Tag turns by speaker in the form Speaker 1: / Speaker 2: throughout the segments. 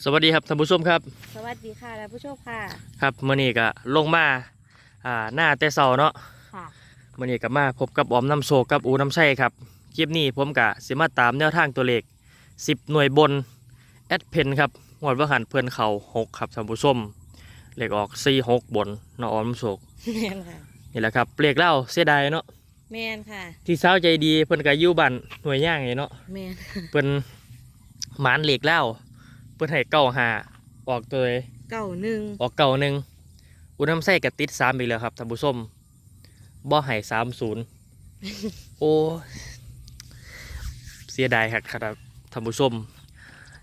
Speaker 1: สวัสดีครับท่านผู้ชมครับ
Speaker 2: สวัสดีค่ะท่านผู้ชมค่ะ
Speaker 1: ครับมื่อนี้ก็ลงมาอ่าหน้าแต่เสาเนาะ
Speaker 2: ค่ะ
Speaker 1: มื่อนี้ก็มาพบกับออมน้ำโศกกับอูน้ำใช่ครับคลิปนี้ผมกะสิมาตามแนวทางตัวเลข10 หน่วยบนแอดเพนครับงวดว่าหันเพื่อนเขา6ครับท่านผู้ชมเลขออก4 6บนเนาะออมน้ำโศก
Speaker 2: แมนค่ะ
Speaker 1: นี่แหละครับเลขเล่าเสียดายเนาะ
Speaker 2: แมนค่ะ
Speaker 1: ที่สาวใจดีเพิ่นก็อยู่บ้านหน่วยย่างไงเนาะ
Speaker 2: แมน
Speaker 1: เพิ่นหมานเลขเล่า เพิ่นให้เก้าหาออกตัวเลย
Speaker 2: เก่าหนึ่ง
Speaker 1: ออกเก่าหนึ่งอุณน้ำไส้กับติดสามอีกแล้วครับท่านผู้ชมบ่ให้สามศูนย์โอ้เสียดายครับครับท่านผู้ชม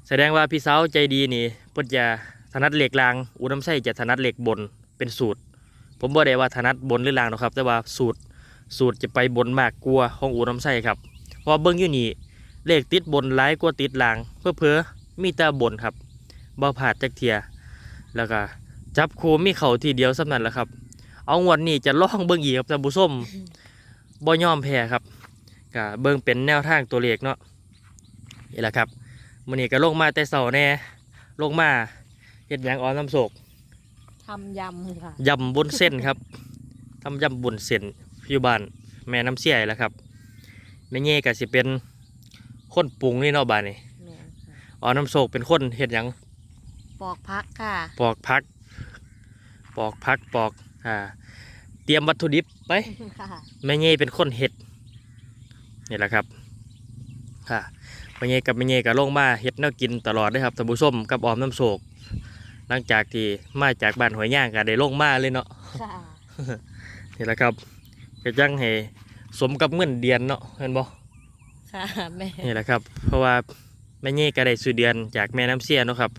Speaker 1: แสดงว่าพี่สาวใจดีนี่เพิ่นจะถนัดเหล็กลาง อุณน้ำไส้จะถนัดเหล็กบนเป็นสูตร ผมบ่ได้ว่าถนัดบนหรือลางหรอกครับ แต่ว่าสูตรสูตรจะไปบนมากกลัวาของอูน้ำไส้ครับเพราะว่าเบิ้งอยู่นี่เลขติดบนหลายกว่าติดลาง เพื่อเพอๆ มีแต่บนครับบ่ผาดจักเทีย แล้วก็จับคูมีเขาทีเดียวสำนั้นแหละครับ เอางวดนี้จะล่องเบิ่งอีกครับท่านผู้ชมบ่ยอมแพ้ครับก็เบิ่งเป็นแนวทางตัวเลขเนาะนี่แหละครับมื้อนี้ก็ลงมาแต่เช้าแน่ลงมาเฮ็ดหยังออมน้ำโศก
Speaker 2: ทำยำค่ะ
Speaker 1: ยำบนเส้นครับทำยำบนเส้นอยู่บ้านแม่น้ำเสียแหละครับแม่เง่ก็สิเป็นคนปรุงนี่เนาะบ้านนี่
Speaker 2: แมนค่ะ
Speaker 1: ออมน้ำโศกเป็นคนเฮ็ดหยัง
Speaker 2: ปอกพักค่ะ
Speaker 1: ปอกพัก ปอกพักปอกอ่า เตรียมวัตถุดิบไป
Speaker 2: ค่ะ
Speaker 1: แม่เง่เป็นคนเห็ดนี่แหละครับค่ะแม่เง่กับแม่เง่กับลงมาเห็ดแนวกินตลอดเลยครับท่านผู้ชมกับออมน้ำโศก หลังจากที่มาจากบ้านหอยย่างก็ได้ลงมาเลยเนาะ
Speaker 2: ค่ะ
Speaker 1: นี่แหละครับก็จังให้สมกับเงินเดือนเนาะเห็นบ่
Speaker 2: ค่ะแม่
Speaker 1: นี่แหละครับ เพราะว่า แม่เง่ก็ได้สุเดือนจากแม่น้ำเสียเนาะครับ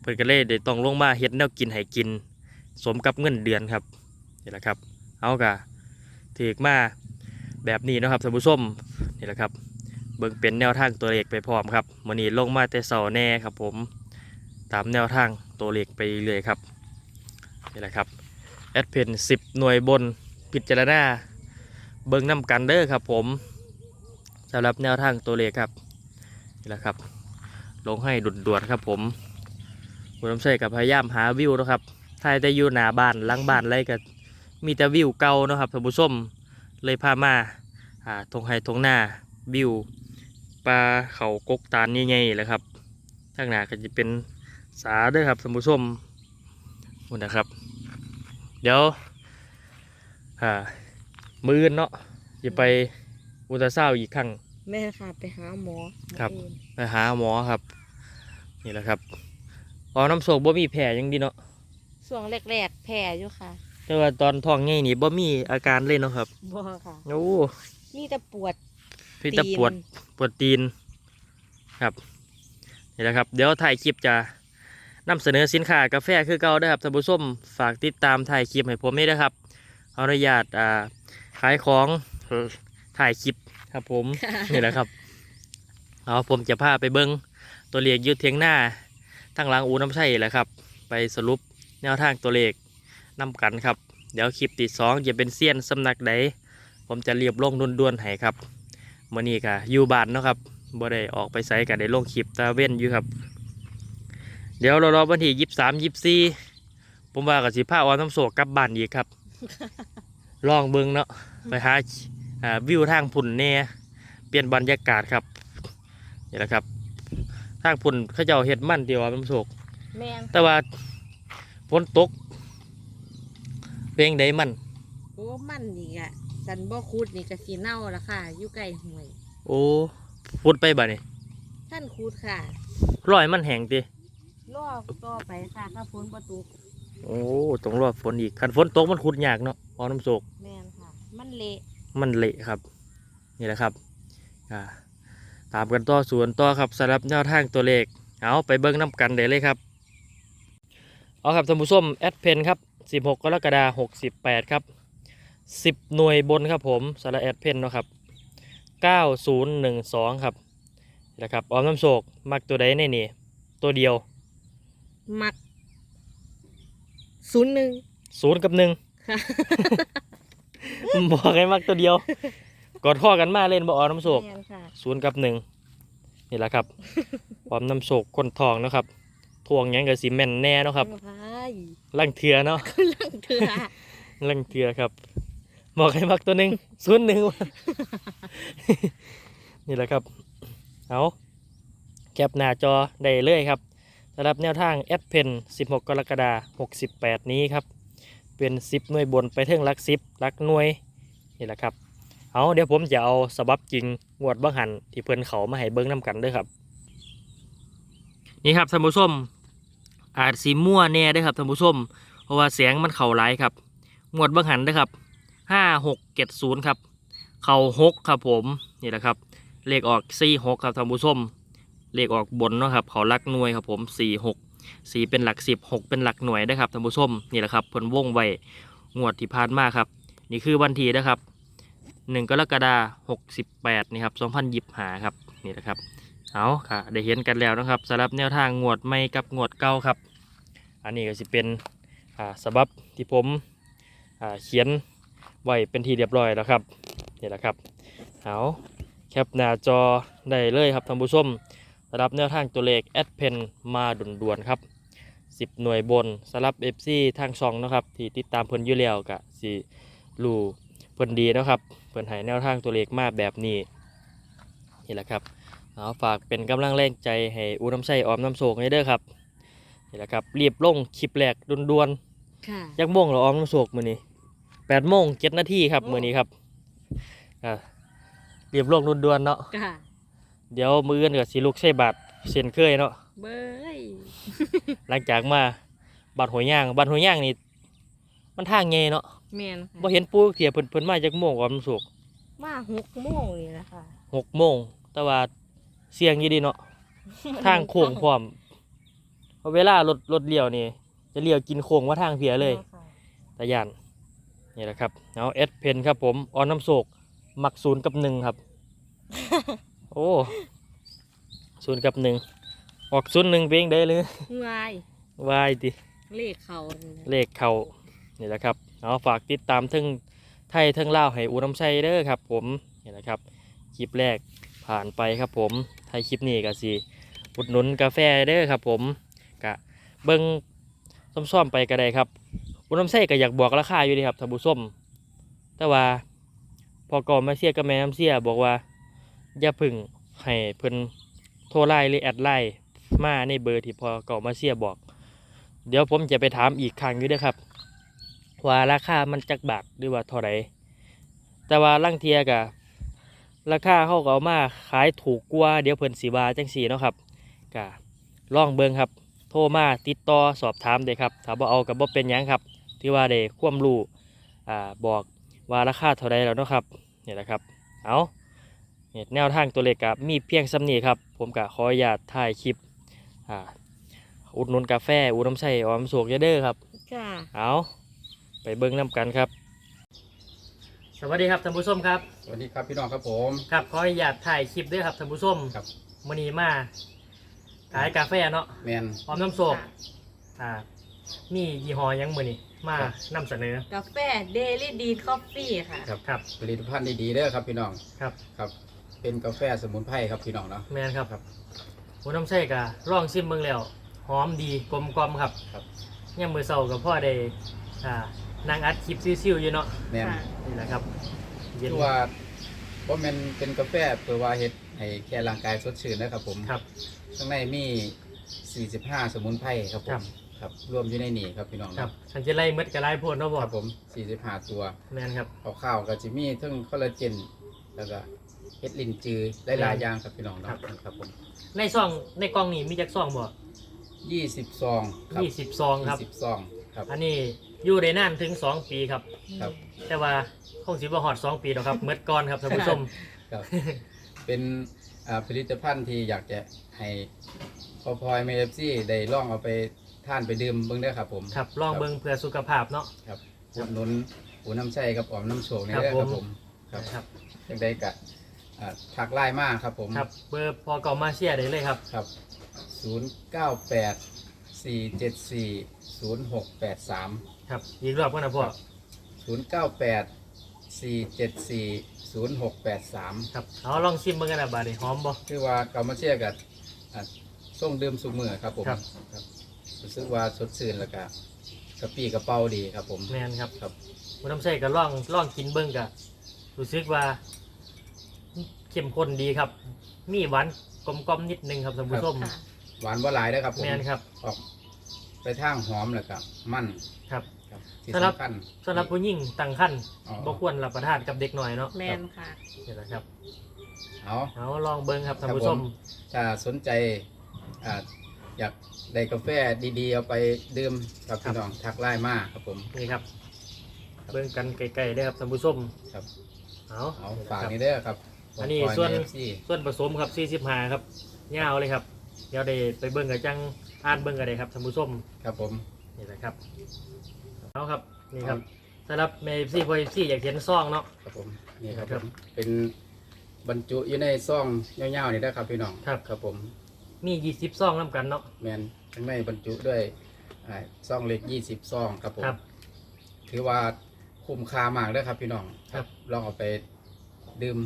Speaker 1: เพิ่นก็เลยได้ต้องลงมาเฮ็ดแนวกินให้กิน สมกับเงินเดือนครับนี่แหละครับเอากะถือมาแบบนี้นะครับท่านผู้ชมนี่แหละครับ เบิ่งเป็นแนวทางตัวเลขไปพร้อมครับมื้อนี้ลงมาแต่เสาแน่ครับผมตามแนวทางตัวเลขไปเรื่อยครับนี่แหละครับแอดเพน10หน่วยบนพิจารณาเบิ่งน้ำกันเด้อครับผมสำหรับแนวทางตัวเลขครับนี่แหละครับ ลงให้ด่วนๆครับผมคุณน้ำใส่กับพยายามหาวิวเนาะครับถ่ายแต่อยู่หน้าบ้านหลังบ้านอะไรก็มีแต่วิวเก่าเนาะครับท่านผู้ชมเลยพามาอ่าทงไฮทงหน้าวิวปลาเขากกตาลใหญ่ๆแหละครับทางหน้าก็จะเป็นสาเด้วยครับท่านผู้ชมนู่นนะครับ เดี๋ยวอ่ามืออนเนาะจะไปอุตสาหอีกครั้ง
Speaker 2: แม่ค่ะไปหาหมอ
Speaker 1: ครับ
Speaker 2: มื้ออื่น
Speaker 1: ไปหาหมอครับ นี่แหละครับพอน้ำโศกบ่มีแผลหยังดีเนาะ
Speaker 2: ช่วงแรกๆแพ้อยู่ค่ะ
Speaker 1: แต่ว่าตอนท้องใหญ่นี่บ่มีอาการเลยเนาะครับ
Speaker 2: บ่ค่ะ
Speaker 1: โอ้
Speaker 2: มีแต่ปวด
Speaker 1: พี่ตะปวด
Speaker 2: ตีน
Speaker 1: ปวดตีนครับนี่แหละครับ เดี๋ยวถ่ายคลิปจะนำเสนอสินค้ากาแฟคือเก่าเด้อครับท่านผู้ชมฝากติดตามถ่ายคลิปให้ผมนี่นะครับขออนุญาตอ่าขายของถ่ายคลิปครับผมนี่แหละครับเอาผมจะพาไปเบิ้ง ตัวเลขอยืดเทียงหน้าทางหลังอูน้ำใช่แหละครับ ไปสรุปแนวทางตัวเลขนำกันครับ เดี๋ยวคลิปที่สองจะเป็นเซียนสำนักใดผมจะเรียบลงด่วนๆให้ครับมื่อนี้ก็อยู่บ้านเนาะครับบ่ได้ออกไปไสกันได้ลงคลิปตาเว้นอยู่ครับ เดี๋ยวเรารอวันที่ยี่สามยี่สี่ผมว่ากับสิผ้าออนน้ำโศกกลับบ้านอีกครับ ลองเบิ่งเนาะไปหาอ่าวิวทางพุ่นแน่เปลี่ยนบรรยากาศครับนี่แหละครับทางพุ่นเขาเจ้าเฮ็ดมั่นเดียวน้ำโศก
Speaker 2: แม่น
Speaker 1: แต่ว่าฝนตกเพลงใดมัน
Speaker 2: โอ้มันนี่อะสันบ่คูดนี่ก็สิเน่าละค่ะอยู่ใกล้ห้วย
Speaker 1: โอ้ฝนไปบ่นี่
Speaker 2: ท่านคูดค่ะ
Speaker 1: รอยมันแห้งติ
Speaker 2: รอต่อไปค่ะถ้าฝนบ่ตก
Speaker 1: โอ้ต้องรอฝนอีกคันฝนตกมันขุดยากเนาะออน้ำโศก
Speaker 2: แม่นค่ะ มันเละ
Speaker 1: มันเละครับ นี่แหละครับ อ่า ตามกันต่อสวนต่อครับสำหรับแนวทางตัวเลขเอาไปเบิ้งน้ำกันได้เลยครับ เอาครับท่านผู้ชมแอดเพนครับ16 กรกฎาคม68 ครับ 10 หน่วยบนครับผมสำหรับแอดเพนเนาะครับ 9012 ครับนี่แหละครับออมน้ำโศกมักตัวใดในนี่ ตัวเดียว
Speaker 2: มักศูนย์หนึ่ง
Speaker 1: ศูนย์กับหนึ่ง
Speaker 2: ค่ะ
Speaker 1: บอกให้มักตัวเดียว กอดข้อกันมาเล่นบ่ออมน้ำโศก
Speaker 2: แม่นค่ะ
Speaker 1: ศูนย์กับหนึ่งนี่แหละครับ ความน้ำโศกคนทองนะครับทวงหยังก็สิแม่นแน่เนาะครับ
Speaker 2: พาย
Speaker 1: ลังเทือเนาะ
Speaker 2: ลังเถื่อ
Speaker 1: ลังเทือครับบอกให้มักตัวหนึ่งศูนย์หนึ่ง นี่แหละครับ เอาแคปหน้าจอได้เลยครับสำหรับแนวทางแอดเพน16 กรกฎาคม68 นี้ครับ เป็น 10 หน่วยบนไปเทิงหลัก 10หลักหน่วย นี่แหละครับ เอาเดี๋ยวผมจะเอาสบับจริงงวดบังหันที่เพิ่อนเขามาให้เบิ้งน้ำกันด้วยครับ นี่ครับท่านผู้ชมอาจสีมั่วแน่เด้วยครับท่านผู้ชมเพราะว่าเสียงมันเข่าหลครับงวดบังหันนะครับห้าหกเจ็ดศูนย์ครับ เข่าหกครับผมนี่แหละครับ เลขออกสี่หกครับท่านผู้ชมเลขออกบนเนาะครับเขาหลักหน่วยครับผมสี่หกสี่เป็นหลักสิบหกเป็นหลักหน่วยนะครับท่านผู้ชมนี่แหละครับเพิ่นวงไว้งวดที่ผ่านมาครับ นี่คือวันที่นะครับ หนึ่งกรกฎาหกสิบแปดนี่ครับสองพันยิบหาครับนี่แหละครับเอาค่ะได้เห็นกันแล้วนะครับสำหรับแนวทางงวดไม่กับงวดเก่าครับ อันนี้ก็จะเป็นอ่าสบับที่ผมเขียนไว้เป็นที่เรียบร้อยแล้วครับนี่แหละครับเอาแคปหน้าจอได้เลยครับท่านผู้ชมสำหรับแนวทางตัวเลขแอดเพนมาด่วนๆครับ10 หน่วยบนสำหรับ FC ทางช่องนะครับที่ติดตามเพิ่นอยู่แล้วกะสิรู เพิ่นดีเนาะครับเพิ่นให้แนวทางตัวเลขมาแบบนี้นี่แหละครับเอาฝากเป็นกำลังแรงใจให้อูน้ำใส่ออมน้ำโศกให้เด้อครับนี่แหละครับรีบลงคลิปแรกด่วน
Speaker 2: ค่ะ
Speaker 1: ๆยักโมงเหราออมน้ำโศกมือนี้แปดโมงเจ็ดนาทีครับ
Speaker 2: โอ้
Speaker 1: มือนี้ครับอ่ารีบลงด่วนๆเนาะ
Speaker 2: ค่ะ
Speaker 1: เดี๋ยวมืออื่นกับสีลูกใส่บาทเส้นเคยเนาะ
Speaker 2: เบ้ย
Speaker 1: หลังจากมาบาดหัวย่างบาดหัวย่างนี่ มันทางไงเนาะ
Speaker 2: แมนค่ะ
Speaker 1: บ่เห็นปูเถียเพิ่นเพิ่นมาจากโมงออมน้ำโศก
Speaker 2: มาหกโมงนี่แหละค่ะ
Speaker 1: หกโมงแต่ว่าเสียงอยี่ดีเนาะทางโค้งพร้อมเพราะเวลารถรถเลี้ยวนี่ จะเลี้ยวกินโค้งว่าทางเพียเลย
Speaker 2: ค่ะ
Speaker 1: ตะยานนี่แหละครับเอาเอสเพนครับผมออนน้ำโศกหมักศูนย์กับหนึ่งครับ โอ้ศูนย์กับหนึ่งออกศูนย์หนึ่งเพียงได้เลย
Speaker 2: วาย
Speaker 1: วายดิ
Speaker 2: เลขเขานี่นะ
Speaker 1: เลขเขา นี่แหละครับเอาฝากติดตามทั้งไทยทั้งลาวให้อูน้ำชัยเด้อครับผมนี่แหละครับคลิปแรกผ่านไปครับผมไทยคลิปนี้ก็สิอุดหนุนกาแฟเด้อครับผมกะเบิ้งซ่อมๆไปก็ได้ครับอูน้ำชัยก็อยากบอกราคาอยู่ดีครับท่านผู้ชมแต่ว่าพอก่อนมาเสียกับแม่น้ำเสียบอกว่าอย่าพึ่งให้เพิ่นโทรไลน์หรือแอดไลน์มาในเบอร์ที่พอก่อมาเสียบอก เดี๋ยวผมจะไปถามอีกครั้งอยู่ด้วยครับ ว่าราคามันจักบาทหรือว่าเท่าไหรแต่ว่าลังเทียกะราคาเขาก็เอามาขายถูกกว่าเดี๋ยวเพิ่นสีบาจังสีเนาะครับกะลองเบิ่งครับ โทรมาติดต่อสอบถามได้ครับถ้าบ่เอากับบ่เป็นหยังครับ ที่ว่าได้ความรู้อ่าบอกว่าราคาเท่าไรแล้วเนาะครับนี่แหละครับเอาเนี่ยแนวทางตัวเลขกับมีเพียงสำนีครับ ผมกะขออนุญาตถ่ายคลิปอ่าอุดหนุนกาแฟอุดน้ำใส่ออมโศกเยอะเด้อครับ
Speaker 2: ค่ะ
Speaker 1: เอาไป เบิ้งน้ำกันครับ สวัสดีครับท่านผู้ชมครับ
Speaker 3: สวัสดีครับพี่น้องครับผม
Speaker 1: ครับขออนุญาตถ่ายคลิปด้วยครับท่านผู้ชม
Speaker 3: ครับ
Speaker 1: มื้อนี้มาขายกาแฟเนาะ
Speaker 3: แมน
Speaker 1: ออมน้ำโศกอ่ามียี่ห้อหยังมื้อนี้มา
Speaker 3: ครับ
Speaker 1: นำเสนอกา
Speaker 2: แฟเดลี่ดีคอฟฟี่ค่ะ
Speaker 3: ครับ
Speaker 1: ครับ
Speaker 3: ผลิตภัณฑ์ดีๆเด้อครับพี่น้อง
Speaker 1: ครับ
Speaker 3: ครับ เป็นกาแฟสมุนไพรครับพี่น้องเนาะ
Speaker 1: แมนครับ
Speaker 3: ครับ
Speaker 1: อุดน้ำใส่กะลองชิมเบิ่งแล้วหอมดีกลมกลอมครับ
Speaker 3: ครับ
Speaker 1: ยามมื้อเช้ากับพ่อได้อ่า นั่งอัดคลิปซิ่วๆอยู่เนาะ
Speaker 3: แมน
Speaker 2: ค่ะ
Speaker 1: นี่แหละครับเย็น
Speaker 3: คือว่าว่ามันเป็นกาแฟเพื่อว่าเฮ็ดให้แค่ร่างกายสดชื่นนะครับผม
Speaker 1: ครับ
Speaker 3: ข้างในมี 45 สมุนไพรครับผ
Speaker 1: ครั
Speaker 3: ม
Speaker 1: บ
Speaker 3: ครับรวมอยู่ในนี่ครับพี่น้อง
Speaker 1: ครับ
Speaker 3: เนาะ
Speaker 1: ฉันจะไล่มดกับไล่โพดเนาะบอ
Speaker 3: ค
Speaker 1: ก
Speaker 3: รับผม 45 ตัว
Speaker 1: แมนครับ
Speaker 3: ข้าวๆก็จะมีทั้งคอลลาเจน แล้วก็เฮ็ดลินจือหลายๆอย่างครับพี่น้อง
Speaker 1: ครั
Speaker 3: เนาะ
Speaker 1: บ
Speaker 3: ครับผม
Speaker 1: ในซองในกล่องนี้มีจักซองบ่
Speaker 3: 20ซองครับ
Speaker 1: ยี่สิบซองครับ
Speaker 3: 20ซองครับ
Speaker 1: อั นนี้อยู่ได้นานถึงสองปีครับ
Speaker 3: ครับ
Speaker 1: แต่ว่าคงสิบ่ฮอดสองปีหรอกครับเมื่อก่อนครับท่านผู้ชม
Speaker 3: ครับ เป็นอ่าผลิตภัณฑ์ที่อยากจะให้พอพลอยเมฟซี่ได้ลองเอาไปท่านไปดื่มเบิ่งได้อครับ ผม
Speaker 1: ครับลองเบิ่งเพื่อสุขภาพเนาะ
Speaker 3: ครับอุดหนุนหูน้ำใช่กับออมน้ำโชกนี่
Speaker 1: ครับ
Speaker 3: ได้อครับ
Speaker 1: ผ
Speaker 3: ผม มครับ
Speaker 1: ครับ
Speaker 3: ยังได้กะอ่าทักไล่มากครับผม
Speaker 1: ครับเบอร์พอเก่ามาเชียร์ได้เลยครับ
Speaker 3: ครับศูนย์เก้าแปด สี่เจ็ดสี่ศูนย์หกแปดสาม
Speaker 1: ครับ อีกรอบกันนะพ่อ
Speaker 3: ศูนย์เก้าแปดสี่เจ็ดสี่ศูนย์หกแปดสาม
Speaker 1: ครับ เอาลองชิมเบิ่งกันนะบาดนี้หอมบ่
Speaker 3: คือว่าเกามาเชียร์กับอ่าส่งดื่มสุมือครับผม
Speaker 1: ครับ
Speaker 3: ครับรู้สึกว่าสดชื่นแล้วก็กระปี้กระเป๋าดีครับผม
Speaker 1: แม่นครับ
Speaker 3: ครับ
Speaker 1: บ่น้ำใส่ก็ล่องล่องกินเบิ่งก็รู้สึกว่าเข้มข้นดีครับ มีหวานกลมๆนิดนึงครับท่านผู้ชม
Speaker 2: ค่ะ
Speaker 3: หวานบ่หลายเด้อครับผม
Speaker 1: แม่นครับ
Speaker 3: ออกไปทางหอมแล้วก็มัน
Speaker 1: ครับ
Speaker 3: ครับที่
Speaker 1: สำหรับ
Speaker 3: สำคัญ
Speaker 1: สำหรับผู้หญิงตั้งครรภ์
Speaker 3: อ๋อ
Speaker 1: บ่ควรรับประทานกับเด็กน้อยเนาะ
Speaker 2: แมนค่ะ
Speaker 1: นี่แหละครับ
Speaker 3: เอา
Speaker 1: เอาลองเบิ่งครับท่านผู้ชม
Speaker 3: ถ้าสนใจอ่าอยากได้กาแฟดีๆ เอาไปดื่มกับพี่น้องทักไลน์มาครับผม
Speaker 1: นี่ครับ เบิ่งกันไกลๆได้อครับท่านผู้ชม
Speaker 3: ครับ
Speaker 1: เอา
Speaker 3: เอา
Speaker 1: นี่แหละ
Speaker 3: ฝาก
Speaker 1: ครับ
Speaker 3: นี่เด้อครับ
Speaker 1: อันนี้
Speaker 3: ขให้
Speaker 1: ส่วน
Speaker 3: แม่ FC
Speaker 1: ส่วนผสมครับ45ครับยาวเลยครับ เดี๋ยวได้ไปเบิ่งกับจังอ่านเบิ่งกันเลยครับท่านผู้ชม
Speaker 3: ครับผม
Speaker 1: นี่แหละครับเอาครับนี่ครับสำหรับเมฟซี่พอเอฟซี่อยากเห็นซองเนาะ
Speaker 3: ครับผม นี่ครับ
Speaker 1: ค
Speaker 3: ผ
Speaker 1: รับ
Speaker 3: มเป็นบรรจุอยู่ในซองยาวๆนี่นะครับพี่น้อง
Speaker 1: ครับ
Speaker 3: ครับผม
Speaker 1: มียี่สิบซองน้ำกันเนาะ
Speaker 3: แมนข้างในบรรจุด้วยอ่าซองเล็กยี่สิบซองครับผม
Speaker 1: ครับ
Speaker 3: ถือว่าคุ้มค่ามากเลยครับพี่น้อง
Speaker 1: ครับ
Speaker 3: ลองเอาไปดื่ม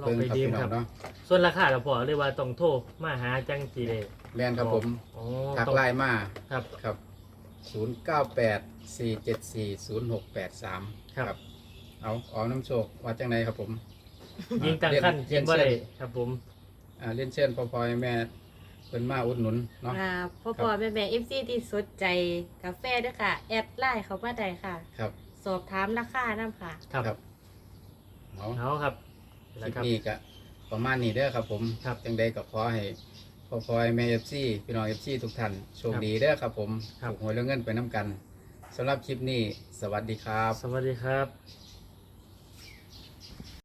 Speaker 1: ลองไป
Speaker 3: ครับ
Speaker 1: ดื่ม
Speaker 3: พี่น้
Speaker 1: ค
Speaker 3: อ
Speaker 1: รั
Speaker 3: ง
Speaker 1: บ
Speaker 3: เนาะ
Speaker 1: ส่วนราคาเราพอเรียกว่าต้องโทรมาหาจังจีเลย
Speaker 3: แมนครับผม
Speaker 1: อ๋อ
Speaker 3: ทัก
Speaker 1: ต้อง
Speaker 3: ไลน์มา
Speaker 1: ครับ
Speaker 3: ครับศูนย์เก้าแปดสี่เจ็ดสี่ศูนย์หกแปดสาม
Speaker 1: ครับ
Speaker 3: เอาอ๋อน้ำโชคว่าจังไหนครับผม
Speaker 1: ยิงตั้งขั้น
Speaker 3: เรี
Speaker 1: ยิ
Speaker 3: ย
Speaker 1: ง
Speaker 3: น
Speaker 1: บ่
Speaker 3: เชิ
Speaker 1: ได้
Speaker 3: ญ
Speaker 1: ครับผม
Speaker 3: อ่าเรียนเชิญพ่อพลอยแม่เพิ่นมาอุดหนุนเนาะ
Speaker 2: อ่าพ่อ
Speaker 3: ครับ
Speaker 2: พ่อแม่แม่เอฟซีที่สนใจกาแฟด้วยค่ะ แอดไลน์เขามาได้ค่ะ
Speaker 3: ครับ
Speaker 2: สอบถามราคาน้ำค่ะ
Speaker 1: ครับ
Speaker 3: ครับเอา
Speaker 1: เอาครับ
Speaker 3: ค
Speaker 1: นะ
Speaker 3: ลิป
Speaker 1: ครับ
Speaker 3: นี้ก็ ประมาณนี้เด้อครับผม
Speaker 1: ครับ
Speaker 3: จังใดก็ขอให้พ่อพลอยแม่เอฟซีพี่น้องเอฟซีทุกท่านโชค
Speaker 1: ครับ
Speaker 3: ดีเด้อครับผม
Speaker 1: ครับ
Speaker 3: ถูกหวยแล้วเงินไปน้ำกันสำหรับคลิปนี้ สวัสดีครับ
Speaker 1: สวัสดีครับ